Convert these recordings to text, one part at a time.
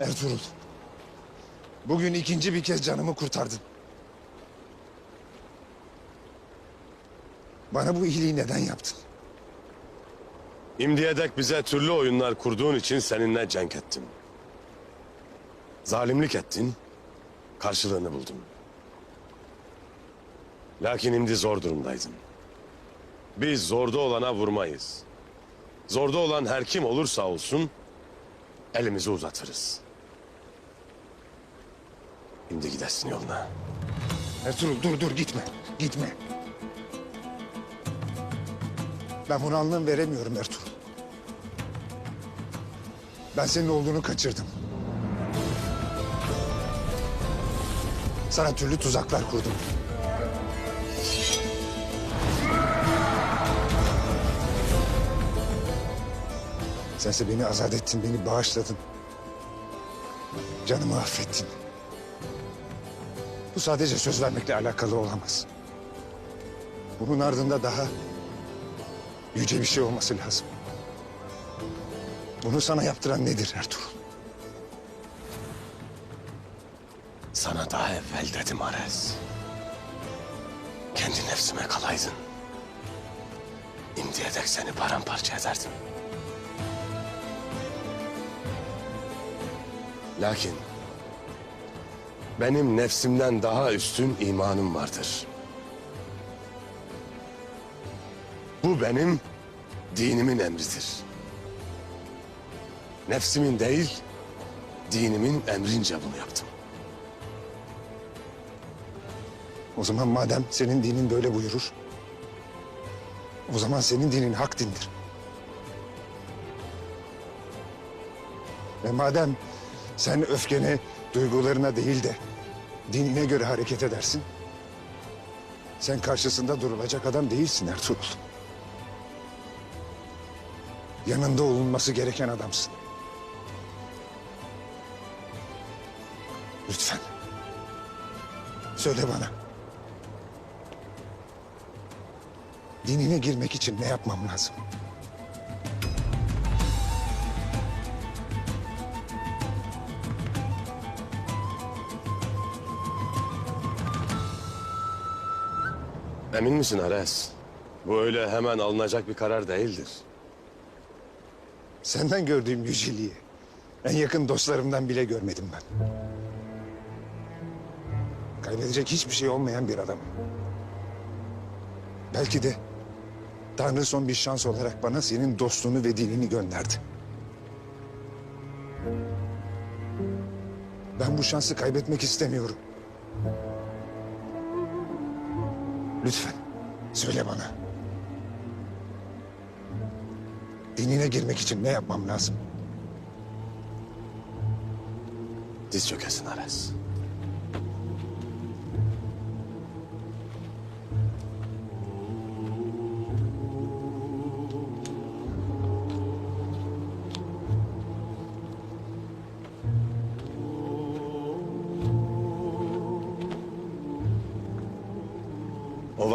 Ertuğrul. Bugün ikinci bir kez canımı kurtardın. Bana bu iyiliği neden yaptın? İmdiye dek bize türlü oyunlar kurduğun için seninle cenk ettim. Zalimlik ettin, karşılığını buldum. Lakin şimdi zor durumdaydın. Biz zorda olana vurmayız. Zorda olan her kim olursa olsun elimizi uzatırız. Şimdi gidesin yoluna. Ertuğrul dur dur gitme. Gitme. Ben buna anlam veremiyorum Ertuğrul. Ben senin oğlunu kaçırdım. Sana türlü tuzaklar kurdum. Sense beni azat ettin, beni bağışladın. Canımı affettin. Bu sadece söz vermekle alakalı olamaz. Bunun ardında daha yüce bir şey olması lazım. Bunu sana yaptıran nedir Ertuğrul? Sana daha evvel dedim Ares. Kendi nefsime kalaydın. İmdiye dek seni paramparça ederdim. Lakin benim nefsimden daha üstün imanım vardır. Bu benim dinimin emridir. Nefsimin değil, dinimin emrince bunu yaptım. O zaman madem senin dinin böyle buyurur... ...o zaman senin dinin hak dindir. Ve madem sen öfkene, duygularına değil de... ...dinine göre hareket edersin... ...sen karşısında durulacak adam değilsin Ertuğrul. Yanında olunması gereken adamsın. Lütfen. Söyle bana. Dinine girmek için ne yapmam lazım? Emin misin Ares? Bu öyle hemen alınacak bir karar değildir. Senden gördüğüm yüceliği en yakın dostlarımdan bile görmedim ben. Kaybedecek hiçbir şey olmayan bir adamım. Belki de Tanrı son bir şans olarak bana senin dostluğunu ve dinini gönderdi. Ben bu şansı kaybetmek istemiyorum. Lütfen söyle bana. Dinine girmek için ne yapmam lazım? Diz çökesin Ares.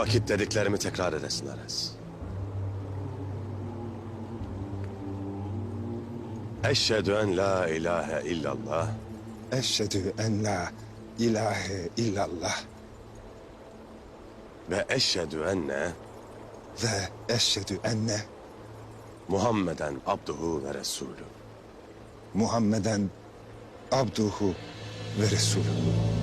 Vakit dediklerimi tekrar edesin Ares. Eşhedü en la ilahe illallah Eşhedü en la ilahe illallah ve eşhedü enne ve eşhedü enne Muhammeden abduhu ve resulü. Muhammeden abduhu ve resulü.